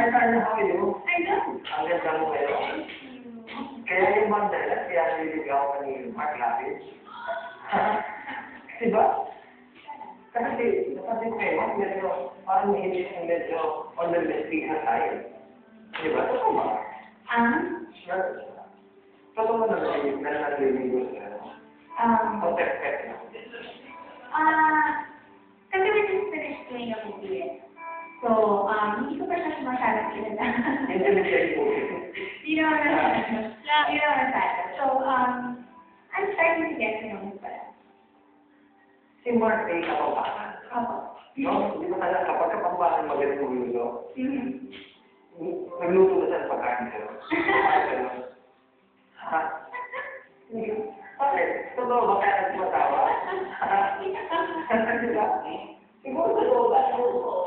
Hi, Carla, how are you? I know. Ang ganda mo ngayon. Kaya yung bang dahilan, kaya nililigaw ka ni Mark Lapid? diba? Kasi, kasi kayo, medyo, parang siyang medyo on the mystic na tayo. Diba? Totoo ba? Um, Sure. Totoo na na na naliligaw siya. um, O, pek-pek na. ah, pa kilala. Intimidate mo. Hindi naman masyado. Hindi naman masyado. So, um, I'm starting to get to know him pala. Si Mark ay kapampangan. Opo. No? Di ba kaya kapag kapampangan magaling magluto, Mhm. nagluto na siya ng pagkain sa'yo. Ha? Bakit? Totoo ba kaya nagmatawa? Ba? Siguro totoo ba? O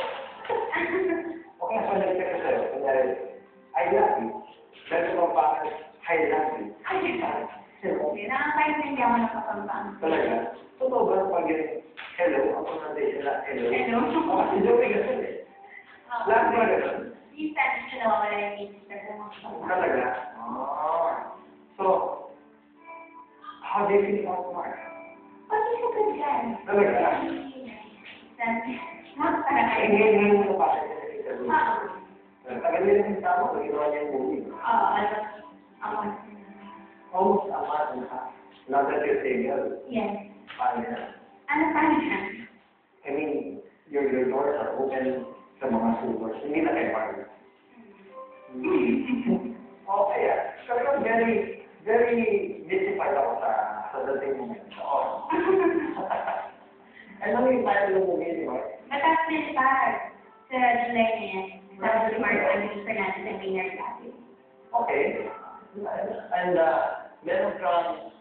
Hindi, nakakaintindi ako ng kapambang. Talaga? Totoo ba pag yung hello, ang pronunciation na hello? Hello? O, kasi Joey ganun eh. Lahat ba ganun? Minsan, gusto na wala yung isip kasi mga kapambang. Talaga? Ah. So, how do you feel about Mark? Oh, he's a good guy. Talaga? That's, not para Eh, kayo. ngayon, ngayon mo napasok sa interview. Oo. Tagal nila yung tama, pag ginawa niya yung movie. Oo, ano, ako. Almost a month and a half. Now that you're single, Yes. Ano pa niya? I mean, your, your doors are open sa mga supers. Hindi na kay Mark. Okay, ah. Talagang very, very mystified ako sa sa dating mo ngayon. Oo. Ano yung title ng movie, di ba? Mataas din pa sa July na yan. Tapos Mark Anthony Fernandez and Maynard Labi. Okay. And, uh, meron kang.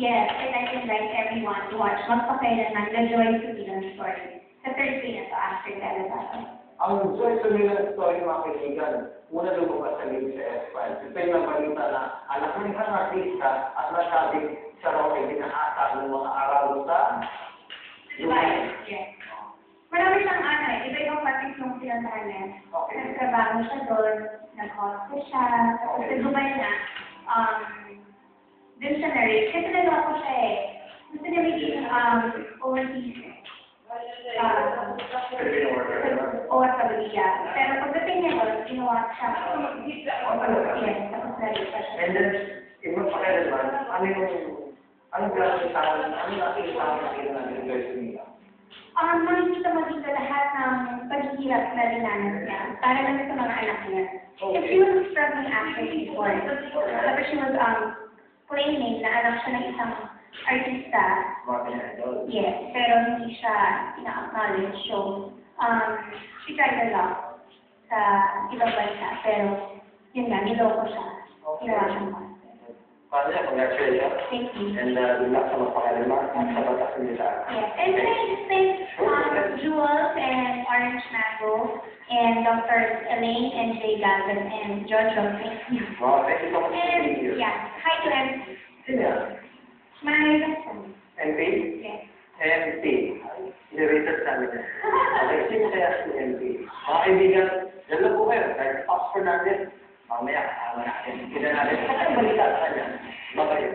Yes, and I invite everyone to watch Magpakailanman, The Joy to Milan Story. Sa Thursday na to after the Alabama. Ang Joy Sumilan story, mga kaibigan, una lumabas sa link sa S-Files. Ito yung nabalita na anak ng isang artista at nasabing siya raw ay binahasa ng mga araw sa Dubai. Yes. Marami siyang ano eh, iba-ibang parties nung pinuntahan niya. Okay. Nagtrabaho siya doon, nag-hospice siya, tapos sa Dubai na, um, dun siya na-rape. Kasi naloko siya eh. Gusto niya maging um, overseas uh, OFW siya. Pero pagdating niya doon, ginawa siya. Yes, tapos na-rape pa siya. And then, ibang pakailanman, ano yung, anong klase sa anong klase sa akin ng ng Joy Sumilan? Um, makikita mo dito lahat ng paghihirap na dinanas niya para lang sa mga anak niya. If she was struggling actually before, tapos she was um, claiming na anak siya ng isang artista, Mga yes, pero hindi siya ina-acknowledge. So, um, she tried a lot sa ibang bansa, pero yun nga, niloko siya. Ginawa siyang monster. Paano? Congratulations. Thank you. And uh, good luck sa magpakailanman at sa batas nila. Yes, and just thank um, Jules and Orange Mango and Dr. Elaine and Jay Gavin and Jojo. Thank you. Wow, thank you so much for being And here. yeah, namin yan. Okay, sino kaya si MP? Mga kaibigan, dyan lang po kayo. Kahit Fox Fernandez, mamaya kasama natin. Kita natin. Ano balita sa kanya? Baka yun.